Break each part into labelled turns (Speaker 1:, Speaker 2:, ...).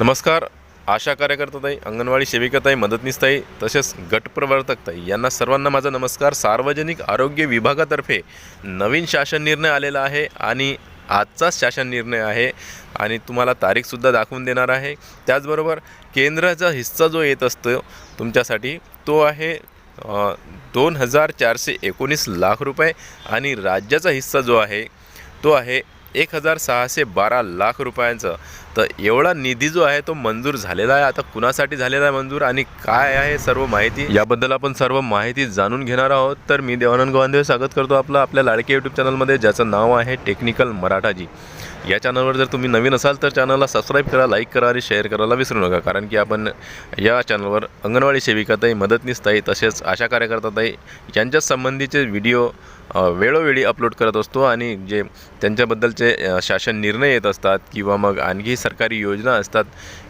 Speaker 1: नमस्कार. आशा कार्यकर्ताताई अंगणवाडी सेविकाताई मदतनीसताई तसेच गटप्रवर्तकताई यांना सर्वांना माझा नमस्कार. सार्वजनिक आरोग्य विभागातर्फे नवीन शासन निर्णय आलेला आहे आणि आजचाच शासन निर्णय आहे आणि तुम्हाला तारीखसुद्धा दाखवून देणार आहे. त्याचबरोबर केंद्राचा हिस्सा जो येत असतो तुमच्यासाठी तो आहे दोन हजार चारशे एकोणीस लाख रुपये आणि राज्याचा हिस्सा जो आहे तो आहे एक हजार सहाशे बारा लाख रुपयांचं. तर एवढा निधी जो आहे तो मंजूर झालेला आहे. आता कुणासाठी झालेला आहे मंजूर आणि काय आहे सर्व माहिती याबद्दल आपण सर्व माहिती जाणून घेणार आहोत. तर मी देवानंद गोवांदेव स्वागत करतो आपलं आपल्या लाडके यूट्यूब चॅनलमध्ये ज्याचं नाव आहे टेक्निकल मराठाजी. या चॅनलवर जर तुम्ही नवीन असाल तर चॅनलला सबस्क्राईब करा लाईक करा आणि शेअर करायला विसरू नका. कारण की आपण या चॅनलवर अंगणवाडी सेविकाताई मदतनीसताई तसेच आशा कार्यकर्ताताई यांच्या संबंधीचे व्हिडिओ वेळोवेळी अपलोड करत असतो आणि जे त्यांच्याबद्दलचे शासन निर्णय येत असतात किंवा मग आणखी सरकारी योजना असतात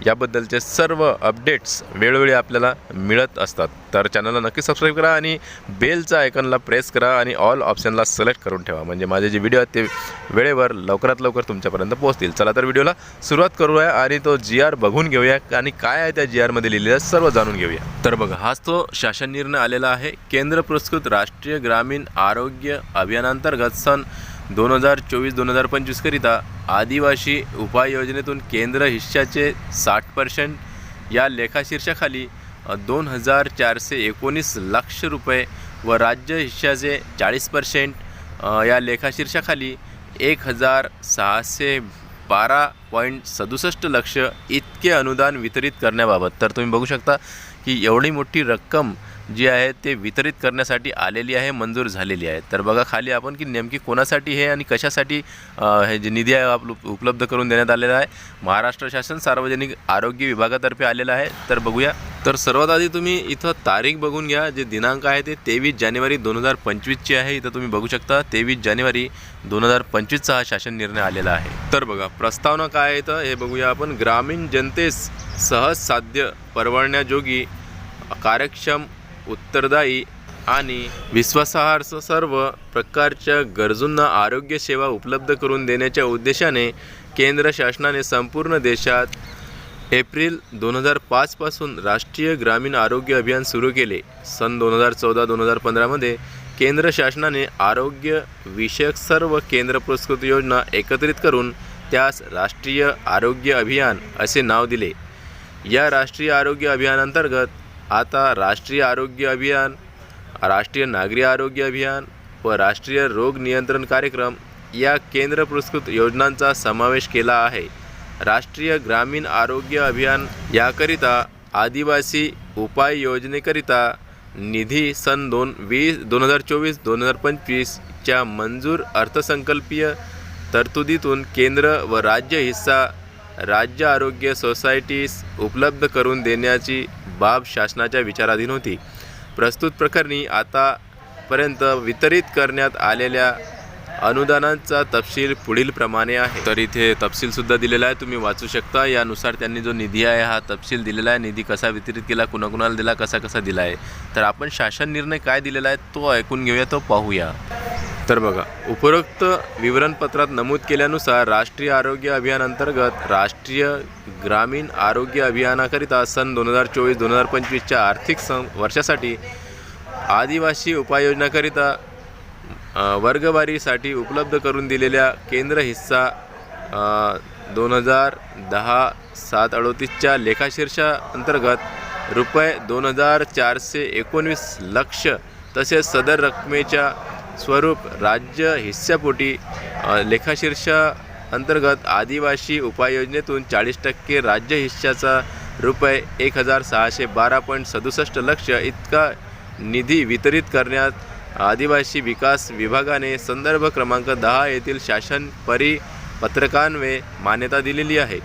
Speaker 1: याबद्दलचे सर्व अपडेट्स वेळोवेळी आपल्याला मिळत असतात. तर चॅनलला नक्की सबस्क्राईब करा आणि बेलचा आयकनला प्रेस करा आणि ऑल ऑप्शनला सिलेक्ट करून ठेवा. म्हणजे माझे जे व्हिडिओ आहेत ते वेळेवर लवकरात लवकर तुमच्यापर्यंत पोहोचतील. चला तर व्हिडिओला सुरुवात करूया आणि तो जी आर बघून घेऊया आणि काय आहे त्या जी आरमध्ये लिहिलेलं आहे सर्व जाणून घेऊया. तर बघा हाच तो शासन निर्णय आलेला आहे. केंद्र पुरस्कृत राष्ट्रीय ग्रामीण आरोग्य अभियानांतर्गत सन दोन हजार चोवीस दोन हजार पंचवीसकरिता आदिवासी उपाययोजनेतून केंद्र हिश्श्याचे साठ पर्सेंट या लेखाशीर्षाखाली दोन हजार चारशे एकोणीस लक्ष रुपये व राज्य हिश्श्याचे चाळीस पर्सेंट या लेखाशीर्षाखाली एक हजार सहाशे बारा पॉईंट सदुसष्ट लक्ष इतके अनुदान वितरित करण्याबाबत. तर तुम्ही बघू शकता की एवढी मोठी रक्कम जी आहे ते वितरित करण्यासाठी आलेली आहे मंजूर झालेली आहे. तर बघा खाली आपण की नेमकी कोणासाठी हे आणि कशासाठी हे जे निधी आहे आप उपलब्ध करून देण्यात आलेला आहे. महाराष्ट्र शासन सार्वजनिक आरोग्य विभागातर्फे आलेला आहे. तर बघूया. तर सर्वात आधी तुम्ही इथं तारीख बघून घ्या. जे दिनांक आहे ते तेवीस जानेवारी दोन हजार पंचवीसची आहे. इथं तुम्ही बघू शकता तेवीस जानेवारी दोन हजार पंचवीसचा हा शासन निर्णय आलेला आहे. तर बघा प्रस्तावना काय आहे तर हे बघूया आपण. ग्रामीण जनतेस सहज साध्य परवडण्याजोगी कार्यक्षम उत्तरदायी आणि विश्वासार्ह सर्व प्रकारच्या गरजूंना आरोग्य सेवा उपलब्ध करून देण्याच्या उद्देशाने केंद्र शासनाने संपूर्ण देशात एप्रिल दोन हजार पाचपासून राष्ट्रीय ग्रामीण आरोग्य अभियान सुरू केले. सन दोन हजार चौदा दोन हजार पंधरामध्ये केंद्र शासनाने आरोग्य विषयक सर्व केंद्र पुरस्कृत योजना एकत्रित करून त्यास राष्ट्रीय आरोग्य अभियान असे नाव दिले. या राष्ट्रीय आरोग्य अभियानांतर्गत आता राष्ट्रीय आरोग्य अभियान राष्ट्रीय नागरी आरोग्य अभियान व राष्ट्रीय रोग नियंत्रण कार्यक्रम या केंद्र पुरस्कृत योजनांचा समावेश केला आहे. राष्ट्रीय ग्रामीण आरोग्य अभियान याकरिता आदिवासी उपाय योजनेकरिता निधी सन दोन वीस दोन हजार चोवीस दोन हजार पंचवीसच्या मंजूर अर्थसंकल्पीय तरतुदीतून केंद्र व राज्य हिस्सा राज्य आरोग्य सोसायटीस उपलब्ध करून देण्याची बाब शासनाच्या विचाराधीन होती. प्रस्तुत प्रकरणी आतापर्यंत वितरित करण्यात आलेल्या अनुदानांचा तपशील पुढीलप्रमाणे आहे. तर इथे तपशीलसुद्धा दिलेला आहे. तुम्ही वाचू शकता. यानुसार त्यांनी जो निधी आहे हा तपशील दिलेला आहे. निधी कसा वितरित केला कुणाकुणाला दिला कसा कसा दिला आहे तर आपण शासन निर्णय काय दिलेला आहे तो ऐकून घेऊया तो पाहूया. तर बघा उपरोक्त विवरणपत्रात नमूद केल्यानुसार राष्ट्रीय आरोग्य अभियानांतर्गत राष्ट्रीय ग्रामीण आरोग्य अभियानाकरिता सन दोन हजार चोवीस दोन हजार पंचवीसच्या आर्थिक सं वर्षासाठी आदिवासी उपाययोजनाकरिता वर्गवारीसाठी उपलब्ध करून दिलेल्या केंद्र हिस्सा दोन हजार दहा सात अडोतीसच्या लेखाशीर्षा अंतर्गत रुपये दोन हजार चारशे एकोणवीस लक्ष तसेच सदर रकमेच्या स्वरूप राज्य हिस्सापोटी लेखाशीर्ष अंतर्गत आदिवासी उपाययोजनेतून चाळीस टक्के राज्य हिस्साचा रुपये एक हजार सहाशे बारा पॉईंट सदुसष्ट लक्ष इतका निधी वितरित करण्यात आदिवासी विकास विभागाने संदर्भ क्रमांक दहा येथील शासन परिपत्रकान्वये मान्यता दिलेली आहे.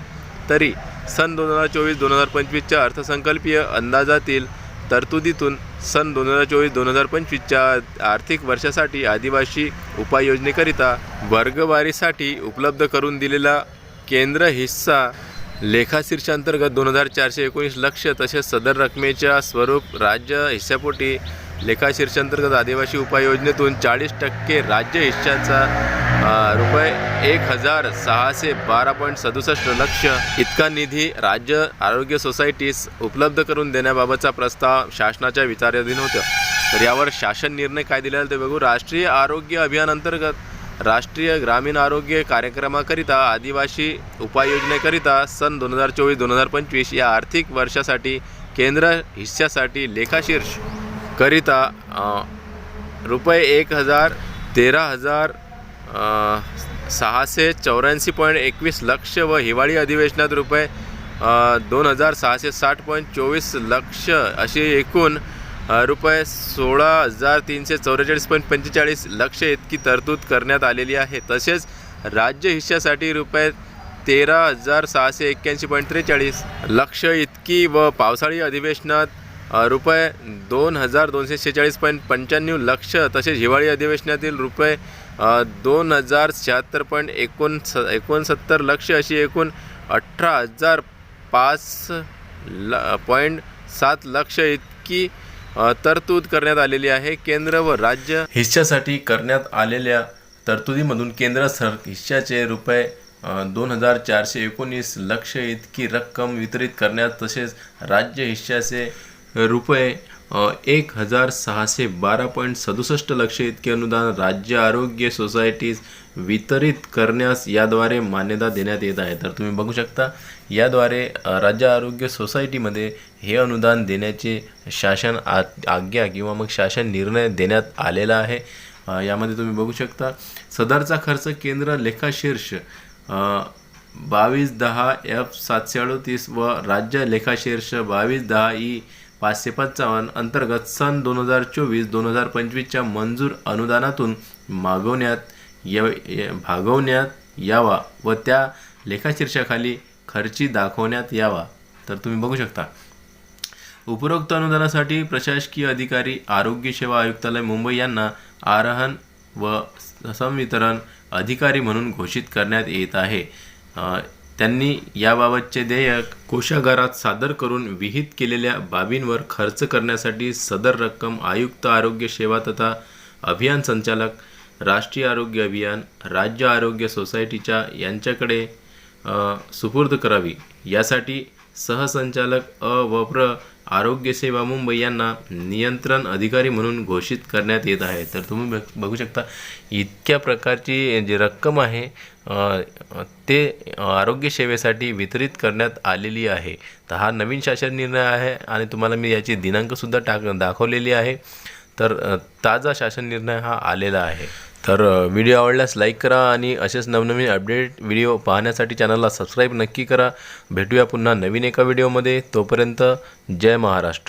Speaker 1: तरी सन दोन हजार चोवीस दोन हजार पंचवीसच्या अर्थसंकल्पीय अंदाजातील तरतुदीतून सन दोन हजार चोवीस दोन हजार पंचवीसच्या आर्थिक वर्षासाठी आदिवासी उपाययोजनेकरिता वर्गवारीसाठी उपलब्ध करून दिलेला केंद्र हिस्सा लेखाशीर्षांतर्गत दोन हजार चारशे एकोणीस लक्ष तसेच सदर रकमेच्या स्वरूप राज्य हिस्सापोटी लेखाशीर्षांतर्गत आदिवासी उपाययोजनेतून चाळीस टक्के राज्य हिश्श्याचा रुपये एक हजार सहाशे बारा पॉईंट सदुसष्ट लक्ष इतका निधी राज्य आरोग्य सोसायटीस उपलब्ध करून देण्याबाबतचा प्रस्ताव शासनाच्या विचाराधीन होतं. तर यावर शासन निर्णय काय दिलेला ते बघू. राष्ट्रीय आरोग्य अभियान अंतर्गत राष्ट्रीय ग्रामीण आरोग्य कार्यक्रमाकरिता आदिवासी उपाययोजनेकरिता सन दोन हजार चोवीस दोन हजार पंचवीस या आर्थिक वर्षासाठी केंद्र हिस्स्यासाठी लेखाशीर्ष करिता रुपये एक हजार तेरा हजार सहाशे चौऱ्याऐंशी पॉईंट एकवीस लक्ष व हिवाळी अधिवेशनात रुपये दोन हजार सहाशे साठ पॉईंट चोवीस लक्ष अशी एकूण रुपये सोळा हजार तीनशे चौवेचाळीस पॉईंट पंचेचाळीस लक्ष इतकी तरतूद करण्यात आलेली आहे. तसेच राज्य हिश्श्यासाठी रुपये तेरा हजार सहाशे एक्क्याऐंशी पॉईंट त्रेचाळीस लक्ष इतकी व पावसाळी अधिवेशनात रुपये दोन हजार दोनशे शेहेचाळीस पॉईंट पंच्याण्णव लक्ष तसेच हिवाळी अधिवेशनातील रुपये दोन हजार शहात्तर पॉईंट एकोण स एकोणसत्तर लक्ष अशी एकूण अठरा हजार पाच ल पॉईंट सात लक्ष इतकी तरतूद करण्यात आलेली आहे केंद्र व राज्य. हिश्श्यासाठी करण्यात आलेल्या तरतुदीमधून केंद्र सर हिश्श्याचे रुपये दोन हजार चारशे एकोणीस लक्ष इतकी रक्कम वितरित करण्यात तसेच राज्य हिश्श्याचे रुपये एक हजार सहाशे बारा पॉईंट सदुसष्ट लक्ष इतके अनुदान राज्य आरोग्य सोसायटीज वितरित करण्यास याद्वारे मान्यता देण्यात येत आहे. तर तुम्ही बघू शकता याद्वारे राज्य आरोग्य सोसायटीमध्ये हे अनुदान देण्याचे शासन आ आज्ञा किंवा मग शासन निर्णय देण्यात आलेला आहे. यामध्ये तुम्ही बघू शकता सदरचा खर्च केंद्र लेखाशीर्ष बावीस दहा एफ सातशे अडोतीस व राज्य लेखाशीर्ष बावीस दहा ई पाचशे पंचावन्न अंतर्गत सन दोन हजार चोवीस दोन हजार पंचवीसच्या मंजूर अनुदानातून मागवण्यात या भागवण्यात यावा व त्या लेखाशीर्षाखाली खर्ची दाखवण्यात यावा. तर तुम्ही बघू शकता. उपरोक्त अनुदानासाठी प्रशासकीय अधिकारी आरोग्य सेवा आयुक्तालय मुंबई यांना आरहन व संवितरण अधिकारी म्हणून घोषित करण्यात येत आहे. त्यांनी याबाबतचे देयक कोशागारात सादर करून विहित केलेल्या बाबींवर खर्च करण्यासाठी सदर रक्कम आयुक्त आरोग्य सेवा तथा अभियान संचालक राष्ट्रीय आरोग्य अभियान राज्य आरोग्य सोसायटीच्या यांच्याकडे सुपूर्द करावी. यासाठी सहसंचालक अ व प्र आरोग्यसेवा मुंबई यांना नियंत्रण अधिकारी म्हणून घोषित करण्यात येत आहे. तर तुम्ही बघ- बघू शकता इतक्या प्रकारची जी रक्कम आहे ते आरोग्यसेवेसाठी वितरित करण्यात आलेली आहे. तर हा नवीन शासन निर्णय आहे आणि तुम्हाला मी याची दिनांकसुद्धा टाक दाखवलेली आहे. तर ताजा शासन निर्णय हा आलेला आहे. तर व्हिडिओ आवडल्यास लाईक करा आणि असेच नवनवीन अपडेट व्हिडिओ पाहण्यासाठी चॅनलला सबस्क्राईब नक्की करा. भेटूया पुन्हा नवीन एका व्हिडिओमध्ये तोपर्यंत जय महाराष्ट्र.